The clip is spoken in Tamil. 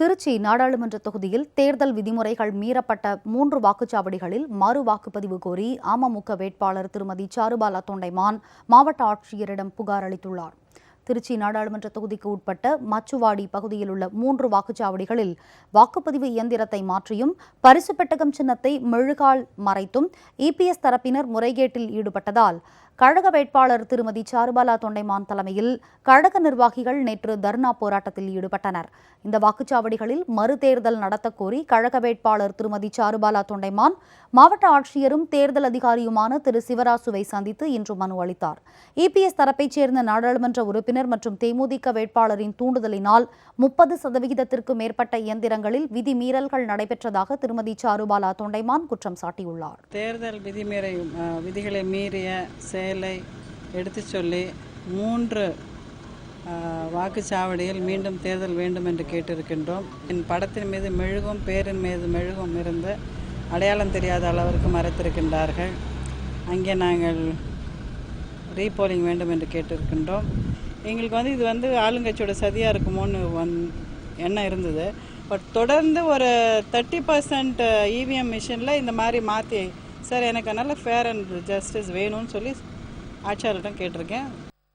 திருச்சி நாடாளுமன்ற தொகுதியில் தேர்தல் விதிமுறைகள் மீறப்பட்ட மூன்று வாக்குச்சாவடிகளில் மறு வாக்குப்பதிவு கோரி அமமுக வேட்பாளர் திருமதி சாருபாலா தொண்டைமான் மாவட்ட ஆட்சியரிடம் புகார் அளித்துள்ளார். திருச்சி நாடாளுமன்ற தொகுதிக்கு உட்பட்ட மச்சுவாடி பகுதியில் உள்ள மூன்று வாக்குச்சாவடிகளில் வாக்குப்பதிவு இயந்திரத்தை மாற்றியும் பரிசு பெட்டகம் சின்னத்தை மெழுகால் மறைத்தும் இபிஎஸ் தரப்பினர் முறைகேட்டில் ஈடுபட்டதால் கழக வேட்பாளர் திருமதி சாருபாலா தொண்டைமான் தலைமையில் கழக நிர்வாகிகள் நேற்று தர்ணா போராட்டத்தில் ஈடுபட்டனர். இந்த வாக்குச்சாவடிகளில் மறுதேர்தல் நடத்தக் கோரி கழக வேட்பாளர் திருமதி சாருபாலா தொண்டைமான் மாவட்ட ஆட்சியரும் தேர்தல் அதிகாரியுமான திரு சிவராசுவை சந்தித்து இன்று மனு அளித்தார். இபிஎஸ் தரப்பைச் சேர்ந்த நாடாளுமன்ற உறுப்பினர் மற்றும் தேமுதிக வேட்பாளரின் தூண்டுதலினால் முப்பது சதவிகிதத்திற்கு மேற்பட்ட இயந்திரங்களில் விதிமீறல்கள் நடைபெற்றதாக திருமதி சாருபாலா தொண்டைமான் குற்றம் சாட்டியுள்ளார். தேர்தல் விதிமீறை விதிகளை மீறிய எடுத்துச் சொல்லி மூன்று வாக்குச்சாவடியில் மீண்டும் தேர்தல் வேண்டும் என்று கேட்டிருக்கின்றோம். என் படத்தின் மீது மெழுகும் பேரின் மீது மெழுகும் இருந்து அடையாளம் தெரியாத அளவிற்கு மறைத்திருக்கின்றார்கள். அங்கே நாங்கள் ரீபோலிங் வேண்டும் என்று கேட்டிருக்கின்றோம். எங்களுக்கு வந்து இது வந்து ஆளுங்கட்சியோட சதியாக இருக்குமோன்னு வந் எண்ணம் இருந்தது. பட் தொடர்ந்து ஒரு தேர்ட்டி பர்சன்ட் இவிஎம் மிஷினில் இந்த மாதிரி மாற்றி சார் எனக்கு நல்ல ஃபேர் அண்ட் ஜஸ்டிஸ் வேணும்னு சொல்லி ஆட்சியாளர்கிட்ட கேட்டிருக்கேன்.